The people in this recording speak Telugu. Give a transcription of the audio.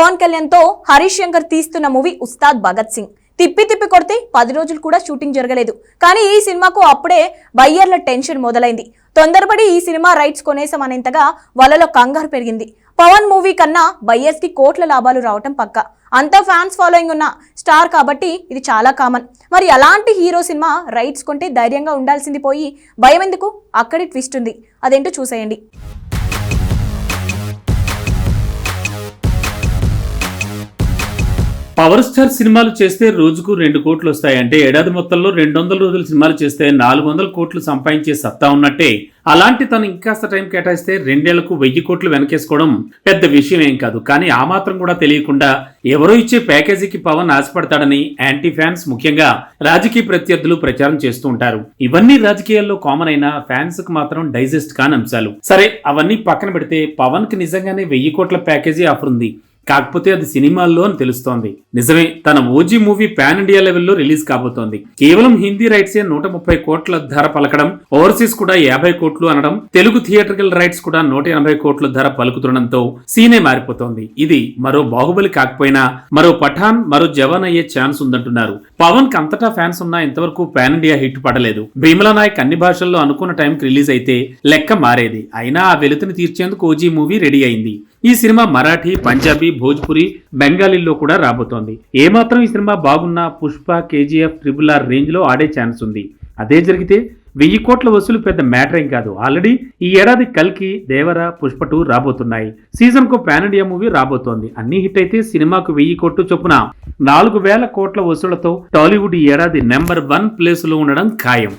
పవన్ కళ్యాణ్తో హరీష్ శంకర్ తీస్తున్న మూవీ ఉస్తాద్ భగత్ సింగ్. తిప్పి తిప్పి కొడితే పది రోజులు కూడా షూటింగ్ జరగలేదు. కానీ ఈ సినిమాకు అప్పుడే బయ్యర్ల టెన్షన్ మొదలైంది. తొందరపడి ఈ సినిమా రైట్స్ కొనేసామనేంతగా వాళ్ళలో కంగారు పెరిగింది. పవన్ మూవీ కన్నా బయ్యర్స్కి కోట్ల లాభాలు రావటం పక్క. అంత ఫ్యాన్స్ ఫాలోయింగ్ ఉన్న స్టార్ కాబట్టి ఇది చాలా కామన్. మరి అలాంటి హీరో సినిమా రైట్స్ కొంటే ధైర్యంగా ఉండాల్సింది పోయి భయం ఎందుకు అక్కడి ట్విస్ట్ ఉంది. అదేంటో చూసేయండి. పవర్ స్టార్ సినిమాలు చేస్తే రోజుకు రెండు కోట్లు వస్తాయి అంటే ఏడాది మొత్తంలో రెండు వందల రోజులు సినిమాలు చేస్తే నాలుగు వందల కోట్లు సంపాదించే సత్తా ఉన్నట్టే. అలాంటి తను ఇంకాస్త టైం కేటాయిస్తే రెండేళ్ళకు వెయ్యి కోట్లు వెనకేసుకోవడం పెద్ద విషయం ఏం కాదు. కానీ ఆ మాత్రం కూడా తెలియకుండా ఎవరో ఇచ్చే ప్యాకేజీకి పవన్ ఆశపడతాడని యాంటీ ఫ్యాన్స్ ముఖ్యంగా రాజకీయ ప్రత్యర్థులు ప్రచారం చేస్తూ ఉంటారు. ఇవన్నీ రాజకీయాల్లో కామన్ అయిన ఫ్యాన్స్కు మాత్రం డైజెస్ట్ కాని అంశాలు. సరే అవన్నీ పక్కన పెడితే పవన్కి నిజంగానే వెయ్యి కోట్ల ప్యాకేజీ ఆఫర్ ఉంది. కాకపోతే అది సినిమాల్లో అని తెలుస్తోంది. నిజమే తన ఓజీ మూవీ పాన్ ఇండియా లెవెల్లో రిలీజ్ కాబోతోంది. కేవలం హిందీ రైట్స్ ఏ నూట ముప్పై కోట్ల ధర పలకడం ఓవర్సీస్ కూడా యాభై కోట్లు అనడం తెలుగు థియేటర్కల్ రైట్స్ కూడా నూట ఎనభై కోట్ల ధర పలుకుతుండడంతో సీనే మారిపోతోంది. ఇది మరో బాహుబలి కాకపోయినా మరో పఠాన్ మరో జవాన్ అయ్యే ఛాన్స్ ఉందంటున్నారు. పవన్కి అంతటా ఫ్యాన్స్ ఉన్నా ఇంతవరకు పాన్ ఇండియా హిట్ పడలేదు. భీమలా నాయక్ అన్ని భాషల్లో అనుకున్న టైంకి రిలీజ్ అయితే లెక్క మారేది. అయినా ఆ వెలుతుని తీర్చేందుకు ఓజీ మూవీ రెడీ అయింది. ఈ సినిమా మరాఠీ పంజాబీ భోజ్పురి బెంగాలీల్లో కూడా రాబోతోంది. ఏమాత్రం ఈ సినిమా బాగున్నా పుష్ప కేజీఎఫ్ ట్రిపుల్ ఆర్ రేంజ్లో ఆడే ఛాన్స్ ఉంది. అదే జరిగితే వెయ్యి కోట్ల వసూలు పెద్ద మ్యాటర్ ఏం కాదు. ఆల్రెడీ ఈ ఏడాది కల్కి దేవర పుష్ప టూ రాబోతున్నాయి. సీజన్కు పాన్ ఇండియా మూవీ రాబోతోంది. అన్ని హిట్ అయితే సినిమాకు వెయ్యి కోట్లు చొప్పున నాలుగు వేల కోట్ల వసూళ్ళతో టాలీవుడ్ ఈ ఏడాది నెంబర్ వన్ ప్లేస్లో ఉండడం ఖాయం.